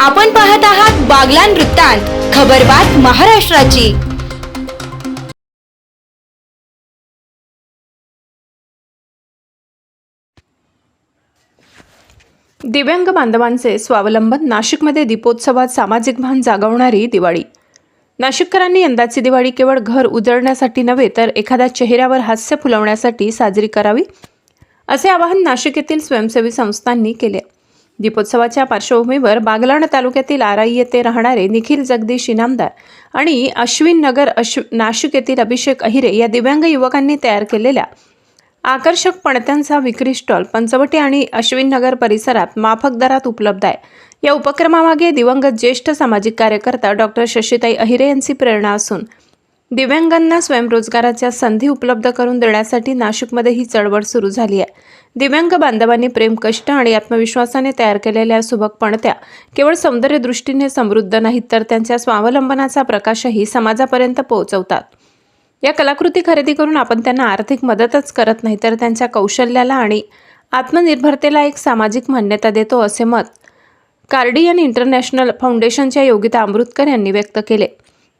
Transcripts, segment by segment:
आपण पाहत आहात बागलान वृत्तांत खबरबात महाराष्ट्राची. दिव्यांग बांधवांचे स्वावलंबन नाशिकमध्ये दीपोत्सवात सामाजिक भान जागवणारी दिवाळी. नाशिककरांनी यंदाची दिवाळी केवळ घर उजळण्यासाठी नव्हे तर एखाद्या चेहऱ्यावर हास्य फुलवण्यासाठी साजरी करावी असे आवाहन नाशिक येथील स्वयंसेवी संस्थांनी केले दीपोत्सवाच्या पार्श्वभूमीवर बागलाण तालुक्यातील आराई येथे राहणारे निखिल जगदीश इनामदार आणि अश्विन नगर अश्व नाशिक येथील अभिषेक अहिरे या दिव्यांग युवकांनी तयार केलेल्या आकर्षक पणत्यांचा विक्री स्टॉल पंचवटी आणि अश्विन नगर परिसरात माफक दरात उपलब्ध आहे. या उपक्रमामागे दिवंगत ज्येष्ठ सामाजिक कार्यकर्ता डॉक्टर शशीताई अहिरे यांची प्रेरणा असून दिव्यांगांना स्वयंरोजगाराच्या संधी उपलब्ध करून देण्यासाठी नाशिकमध्ये ही चळवळ सुरू झाली आहे. दिव्यांग बांधवांनी प्रेम कष्ट आणि आत्मविश्वासाने तयार केलेल्या सुबक पणत्या केवळ सौंदर्य दृष्टीने समृद्ध नाहीत तर त्यांच्या स्वावलंबनाचा प्रकाशही समाजापर्यंत पोहोचवतात. या कलाकृती खरेदी करून आपण त्यांना आर्थिक मदतच करत नाही तर त्यांच्या कौशल्याला आणि आत्मनिर्भरतेला एक सामाजिक मान्यता देतो असे मत कार्डियन इंटरनॅशनल फाउंडेशनच्या योगिता अमृतकर यांनी व्यक्त केले.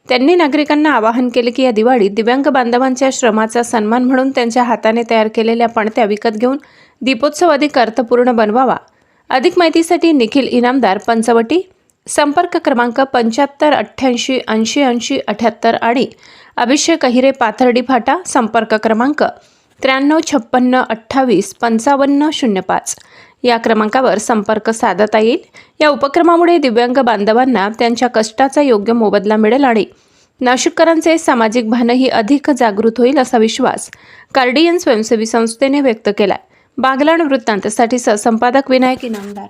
त्यांनी नागरिकांना आवाहन केले की या दिवाळीत दिव्यांग बांधवांच्या श्रमाचा सन्मान म्हणून त्यांच्या हाताने तयार केलेल्या पणत्या विकत घेऊन दीपोत्सव अधिक अर्थपूर्ण बनवावा. अधिक माहितीसाठी निखिल इनामदार पंचवटी. संपर्क क्रमांक पंच्याहत्तर अठ्ठ्याऐंशी ऐंशी ऐंशी अठ्याहत्तर आणि अभिषेक अहिरे पाथर्डी फाटा संपर्क क्रमांक त्र्याण्णव छप्पन्न अठ्ठावीस पंचावन्न शून्य पाच. या क्रमांकावर संपर्क साधता येईल. या उपक्रमामुळे दिव्यांग बांधवांना त्यांच्या कष्टाचा योग्य मोबदला मिळेल आणि नाशिककरांचे सामाजिक भानही अधिक जागृत होईल असा विश्वास कार्डियन स्वयंसेवी संस्थेने व्यक्त केला बागलाण वृत्तांतसाठी सहसंपादक विनायक इनामदार.